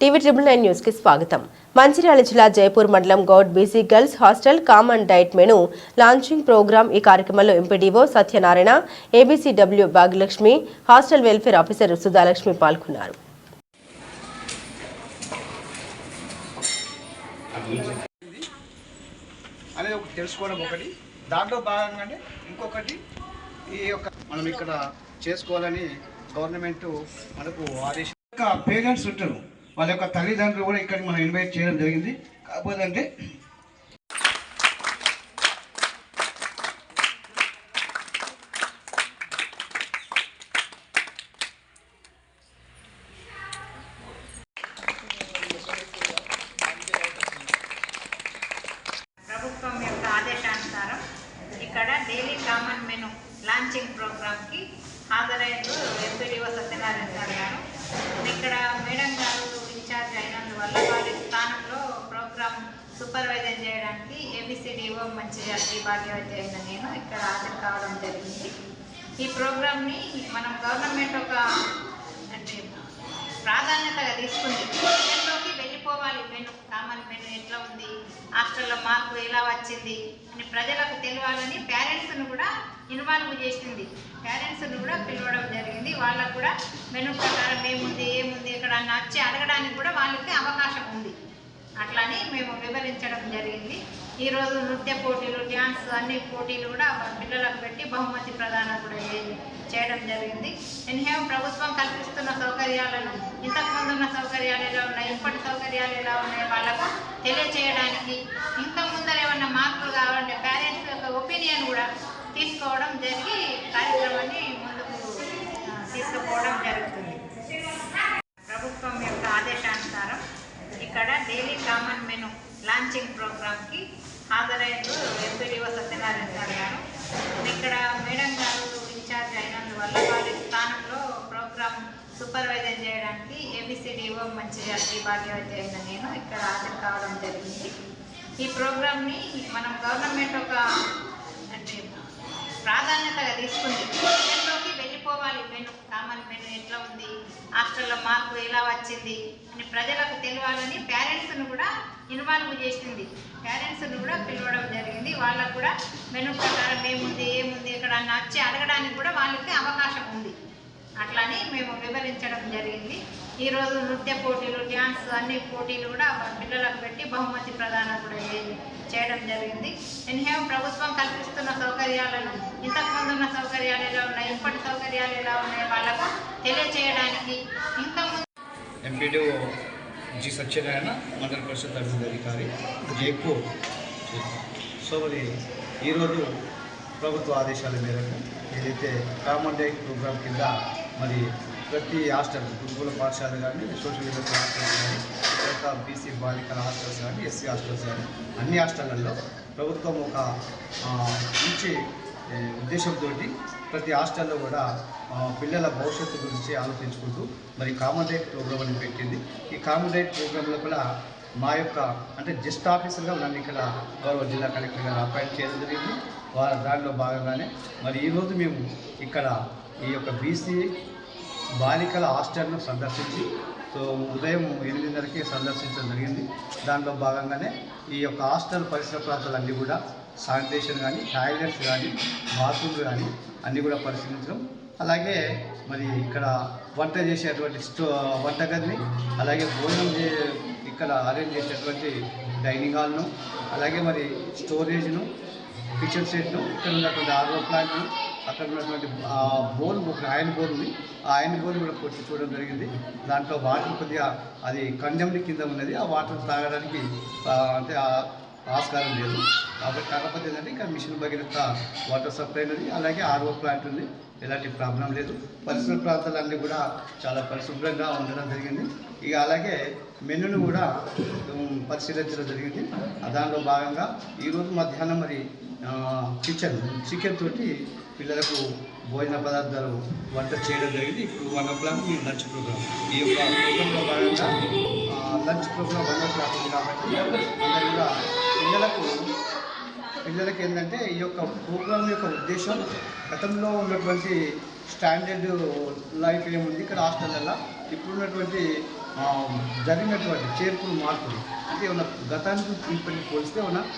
TV triple nine న్యూస్కి స్వాగతం. మంచిర్యాల జిల్లా జైపూర్ మండలం Goud BC girls hostel common diet menu launching programme ఈ కార్యక్రమంలో MPDO Satyanarayana ABCW Bhagyalakshmi hostel welfare officer Sudhalakshmi పాల్గొన్నారు. అనేది ఒకటి తెలుసుకోవడం ఒకటి. దాంట్లో భాగంగానే ఇంకొకటి ఈ యొక్క మనం ఇక్కడ చేసుకోవాలని గవర్నమెంట్ మనకు ఆదేశం పేరెంట్స్ ఉంటారు. వాళ్ళ యొక్క తల్లిదండ్రులు కూడా ఇక్కడ మనం ఇన్వైట్ చేయడం జరిగింది. కాకపోతే అంటే ప్రభుత్వం యొక్క ఆదేశానుసారం ఇక్కడ డైలీ కామన్ మెను లాంచింగ్ ప్రోగ్రామ్కి హాజరైన ఎంపీడీఓ సత్యనారాయణ సార్ గారు ఇక్కడ మేడం గారు ఇన్ఛార్జ్ అయినందువల్ల వారి స్థానంలో ప్రోగ్రామ్ సూపర్వైజర్ చేయడానికి ఏబిసిడిఓ మంచిగా శ్రీ భాగ్యవతి అయిన నేను ఇక్కడ హాజరు కావడం జరిగింది. ఈ ప్రోగ్రామ్ని మనం గవర్నమెంట్ ఒక అంటే ప్రాధాన్యతగా తీసుకుంది. కిచెన్లోకి వెళ్ళిపోవాలి మెను కామన్ మెను ఎట్లా ఉంది హాస్టల్లో మార్పు ఎలా వచ్చింది అని ప్రజలకు తెలియాలని పేరెంట్స్ను కూడా ఇన్వాల్వ్ చేసింది. పేరెంట్స్ను కూడా పిలవడం జరిగింది. వాళ్ళకు కూడా మెను ప్రకారం ఏముంది ఏముంది ఇక్కడ నచ్చి వచ్చి అడగడానికి కూడా వాళ్ళకి అవకాశం ఉంది. అట్లానే మేము వివరించడం జరిగింది. ఈరోజు నృత్య పోటీలు డ్యాన్స్ అన్ని పోటీలు కూడా పిల్లలకు పెట్టి బహుమతి ప్రదానం కూడా చేయడం జరిగింది. ఎన్హేం ప్రభుత్వం కల్పిస్తున్న సౌకర్యాలను ఇంతకుముందు ఉన్న సౌకర్యాలు ఎలా ఉన్నాయి ఇప్పటి సౌకర్యాలు ఎలా ఉన్నాయి వాళ్ళకు తెలియచేయడానికి ఇంకా ముందర ఏమన్నా మార్పులు కావాలంటే పేరెంట్స్ యొక్క ఒపీనియన్ కూడా తీసుకోవడం జరిగి కార్యక్రమం ముందుకు ఆ, తీసుకుపోవడం జరుగుతుంది ప్రభుత్వం యొక్క ఆదేశానుసారం ఇక్కడ డైలీ కామన్ మెను లాంచింగ్ ప్రోగ్రామ్కి హాజరైన ఎంపీడీఓ సత్యనారాయణ గారు గారు. ఇక్కడ మేడం గారు ఇన్ఛార్జ్ అయినందువల్ల వారి స్థానంలో ప్రోగ్రామ్ సూపర్వైజర్ చేయడానికి ఏబిసిడిఓ మంచి శ్రీ భాగ్యవతి అయిన నేను ఇక్కడ హాజరు కావడం జరిగింది. ఈ ప్రోగ్రామ్ని మనం గవర్నమెంట్ ఒక అంటే ప్రాధాన్యతగా తీసుకుంది. కిచెన్లోకి వెళ్ళిపోవాలి మెను కామన్ మెను ఎట్లా ఉంది హాస్టల్లో మార్పు ఎలా వచ్చింది అని ప్రజలకు తెలియాలని పేరెంట్స్ను కూడా ఇన్వాల్వ్ చేసింది. పేరెంట్స్ని కూడా పిలవడం జరిగింది. వాళ్ళకు కూడా మెను ప్రకారం ఏముంది ఏముంది ఇక్కడ నచ్చి వచ్చి అడగడానికి కూడా వాళ్ళకి అవకాశం ఉంది. అట్లానే మేము వివరించడం జరిగింది. ఈరోజు నృత్య పోటీలు డ్యాన్స్ అన్ని పోటీలు కూడా పిల్లలకు పెట్టి బహుమతి ప్రదానం కూడా చేయడం జరిగింది. ఎన్హేం ప్రభుత్వం కల్పిస్తున్న సౌకర్యాలను ఇంతకుముందు ఉన్న సౌకర్యాలు ఎలా ఉన్నాయి ఇప్పటి సౌకర్యాలు ఎలా ఉన్నాయి వాళ్ళకు తెలియచేయడానికి ఇంకా ముందు జి సత్యనారాయణ మండల పరిషత్ అభివృద్ధి అధికారి జైపూర్ సో మరి ఈరోజు ప్రభుత్వ ఆదేశాల మేరకు ఏదైతే కామన్ డే ప్రోగ్రామ్ కింద మరి ప్రతి హాస్టల్ గురుకుల పాఠశాల కానీ సోషల్ వెల్ఫేర్ హాస్టల్స్ కానీ తర్వాత బీసీ బాలికల హాస్టల్స్ కానీ ఎస్సీ హాస్టల్స్ కానీ అన్ని హాస్టళ్ళలో ప్రభుత్వం ఒక మంచి ఉద్దేశంతో ప్రతి హాస్టల్లో కూడా పిల్లల భవిష్యత్తు గురించి ఆలోచించుకుంటూ మరి కామన్ డే ప్రోగ్రామ్ అని పెట్టింది. ఈ కామన్ ప్రోగ్రాంలో కూడా మా యొక్క అంటే జస్ట్ ఆఫీసర్గా నన్ను ఇక్కడ గౌరవ జిల్లా కలెక్టర్ గారు అపాయింట్ చేయడం జరిగింది. వారి దాంట్లో భాగంగానే మరి ఈరోజు మేము ఇక్కడ ఈ యొక్క బీసీ బాలికల హాస్టల్ను సందర్శించి సో ఉదయం ఎనిమిదిన్నరకి సందర్శించడం జరిగింది. దాంట్లో భాగంగానే ఈ యొక్క హాస్టల్ పరిసర ప్రాంతాలన్నీ కూడా శానిటేషన్ కానీ టాయిలెట్స్ కానీ బాత్రూమ్లు కానీ అన్నీ కూడా పరిశీలించడం. అలాగే మరి ఇక్కడ వంట చేసేటువంటి స్టో వంటగదిని అలాగే భోజనం చే ఇక్కడ అరేంజ్ చేసేటువంటి డైనింగ్ హాల్ను అలాగే మరి స్టోరేజ్ను కిచెన్ సెట్ను ఇక్కడ ఉన్నటువంటి ఆర్ఓ ప్లాంట్ను అక్కడ ఉన్నటువంటి ఆ బోర్ ఒక ఆయన బోర్ ఉంది ఆ ఆయన బోర్ కూడా కొట్టి చూడడం జరిగింది. దాంట్లో వాటర్ కొద్దిగా అది కండెంని కింద ఉన్నది. ఆ వాటర్ తాగడానికి అంటే ఆస్కారం లేదు. కాబట్టి కాకపోతే ఏంటంటే ఇక్కడ మిషన్ భగీరథ వాటర్ సప్లై ఉన్నది. అలాగే ఆర్ఓ ప్లాంట్ ఉంది. ఎలాంటి ప్రాబ్లం లేదు. పరిసర ప్రాంతాలన్నీ కూడా చాలా పరిశుభ్రంగా ఉండడం జరిగింది. ఇక అలాగే మెనూను కూడా పరిశీలించడం జరిగింది. దానిలో భాగంగా ఈరోజు మధ్యాహ్నం మరి కిచెన్ చికెన్ చికెన్ తోటి పిల్లలకు భోజన పదార్థాలు వంట చేయడం జరిగింది. ఇప్పుడు one o'clock lunch programme. ఈ యొక్క ప్రోగ్రాంలో భాగంగా lunch programme one o'clock ఉంది కాబట్టి అందరూ కూడా పిల్లలకు పిల్లలకి ఏంటంటే ఈ యొక్క ప్రోగ్రామ్ యొక్క ఉద్దేశం గతంలో ఉన్నటువంటి స్టాండర్డ్ లైఫ్ ఏముంది ఇక్కడ హాస్టల్లో ఇప్పుడున్నటువంటి జరిగినటువంటి చేర్పులు మార్పులు. అంటే ఏమన్నా గతానికి ఇప్పటికి పోలిస్తే ఏమన్నా